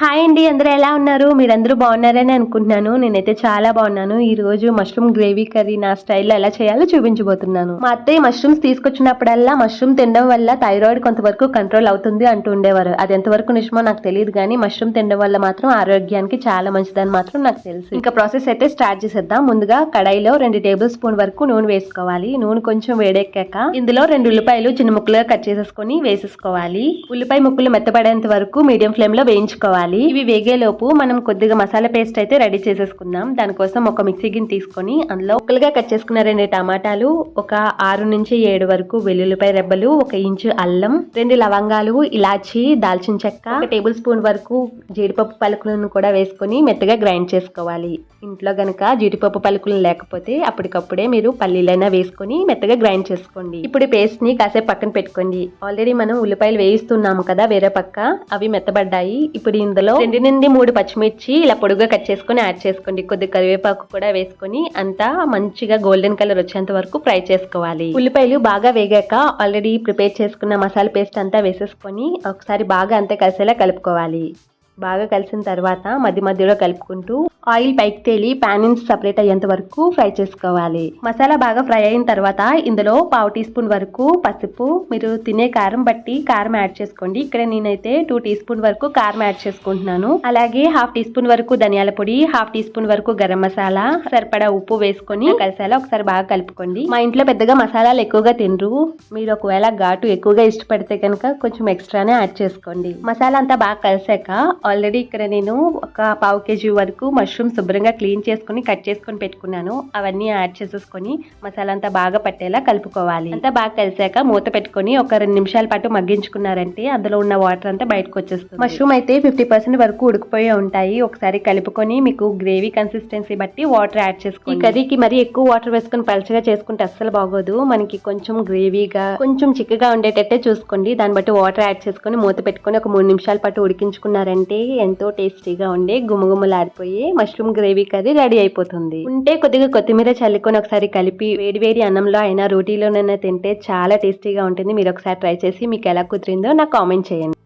Hi అండి అందరూ ఎలా ఉన్నారు? మీరందరూ బాగున్నారని అనుకుంటున్నాను. నేనైతే చాలా బాగున్నాను. ఈ రోజు మష్రూమ్ గ్రేవీ కర్రీ నా స్టైల్లో ఎలా చేయాలో చూపించబోతున్నాను. మా అత్తయ్య మష్రూమ్స్ తీసుకొచ్చినప్పుడల్లా మష్రూమ్ తినడం వల్ల థైరాయిడ్ కొంతవరకు కంట్రోల్ అవుతుంది అంటూ ఉండేవారు. అది ఎంతవరకు నిజమో నాకు తెలియదు కానీ మష్రూమ్ తినడం వల్ల మాత్రం ఆరోగ్యానికి చాలా మంచిదని మాత్రం నాకు తెలుసు. ఇంకా ప్రాసెస్ అయితే స్టార్ట్ చేసేద్దాం. ముందుగా కడాయిలో రెండు టేబుల్ స్పూన్ వరకు నూనె వేసుకోవాలి. నూనె కొంచెం వేడెక్కాక ఇందులో రెండు ఉల్లిపాయలు చిన్న ముక్కలుగా కట్ చేసేసుకొని వేసేసుకోవాలి. ఉల్లిపాయ ముక్కలు మెత్తపడేంత వరకు మీడియం ఫ్లేమ్లో వేయించుకోవాలి. ఇవి వేగేలోపు మనం కొద్దిగా మసాలా పేస్ట్ అయితే రెడీ చేసేసుకుందాం. దానికోసం ఒక మిక్సీ గిన్నె తీసుకొని అందులో ముక్కలుగా కట్ చేసుకున్న రెండు టమాటాలు ఒక ఆరు నుంచి ఏడు వరకు వెల్లుల్లిపాయ రెబ్బలు ఒక ఇంచు అల్లం రెండు లవంగాలు ఇలాచి దాల్చిన చెక్క ఒక టేబుల్ స్పూన్ వరకు జీడిపప్పు పలుకులను కూడా వేసుకొని మెత్తగా గ్రైండ్ చేసుకోవాలి. ఇంట్లో గనక జీడిపప్పు పలుకులు లేకపోతే అప్పటికప్పుడే మీరు పల్లీలైనా వేసుకొని మెత్తగా గ్రైండ్ చేసుకోండి. ఇప్పుడు పేస్ట్ని కాసేపు పక్కన పెట్టుకోండి. ఆల్రెడీ మనం ఉల్లిపాయలు వేయిస్తున్నాము కదా వేరే పక్క. అవి మెత్తబడ్డాయి. ఇప్పుడు అందులో రెండు నుండి మూడు పచ్చిమిర్చి ఇలా పొడుగా కట్ చేసుకొని యాడ్ చేసుకోండి. కొద్ది కరివేపాకు కూడా వేసుకొని అంతా మంచిగా గోల్డెన్ కలర్ వచ్చేంత వరకు ఫ్రై చేసుకోవాలి. ఉల్లిపాయలు బాగా వేగాక ఆల్రెడీ ప్రిపేర్ చేసుకున్న మసాలా పేస్ట్ అంతా వేసేసుకొని ఒకసారి బాగా అంతా కలిసేలా కలుపుకోవాలి. బాగా కలిసిన తర్వాత మధ్య మధ్యలో కలుపుకుంటూ ఆయిల్ పైకి తేలి ప్యాన్ నుంచి సపరేట్ అయ్యేంత వరకు ఫ్రై చేసుకోవాలి. మసాలా బాగా ఫ్రై అయిన తర్వాత ఇందులో పావు టీ స్పూన్ వరకు పసుపు మీరు తినే కారం బట్టి కారం యాడ్ చేసుకోండి. ఇక్కడ నేనైతే టూ టీ స్పూన్ వరకు కారం యాడ్ చేసుకుంటున్నాను. అలాగే హాఫ్ టీ స్పూన్ వరకు ధనియాల పొడి హాఫ్ టీ స్పూన్ వరకు గరం మసాలా సరిపడా ఉప్పు వేసుకొని కలిసేలా ఒకసారి బాగా కలుపుకోండి. మా ఇంట్లో పెద్దగా మసాలాలు ఎక్కువగా తినరు. మీరు ఒకవేళ ఘాటు ఎక్కువగా ఇష్టపడితే కనుక కొంచెం ఎక్స్ట్రానే యాడ్ చేసుకోండి. మసాలా అంతా బాగా కలిసాక ఆల్రెడీ ఇక్కడ నేను ఒక పావు కేజీ వరకు మష్రూమ్ శుభ్రంగా క్లీన్ చేసుకుని కట్ చేసుకొని పెట్టుకున్నాను. అవన్నీ యాడ్ చేసేసుకొని మసాలా అంతా బాగా పట్టేలా కలుపుకోవాలి. అంతా బాగా కలిసాక మూత పెట్టుకొని ఒక రెండు నిమిషాల పాటు మగ్గించుకున్నారంటే అందులో ఉన్న వాటర్ అంతా బయటకు వచ్చేస్తుంది మష్రూమ్ అయితే ఫిఫ్టీ పర్సెంట్ వరకు ఉడికిపోయి ఉంటాయి. ఒకసారి కలుపుకొని మీకు గ్రేవీ కన్సిస్టెన్సీ బట్టి వాటర్ యాడ్ చేసుకోండి. ఈ కర్రీకి మరి ఎక్కువ వాటర్ వేసుకొని పలచగా చేసుకుంటే అస్సలు బాగోదు. మనకి కొంచెం గ్రేవీగా కొంచెం చిక్కగా ఉండేటట్టే చూసుకోండి. దాన్ని బట్టి వాటర్ యాడ్ చేసుకొని మూత పెట్టుకొని ఒక మూడు నిమిషాల పాటు ఉడికించుకున్నారంటే ఎంతో టేస్టీగా ఉండే గుమగుమలాడిపోయే మష్రూమ్ గ్రేవీ కర్రీ రెడీ అయిపోతుంది. ఉంటే కొద్దిగా కొత్తిమీర చల్లుకొని ఒకసారి కలిపి వేడి వేడి అన్నంలో అయినా రోటీలోనైనా తింటే చాలా టేస్టీగా ఉంటుంది. మీరు ఒకసారి ట్రై చేసి మీకు ఎలా కుదిరిందో నాకు కామెంట్ చేయండి.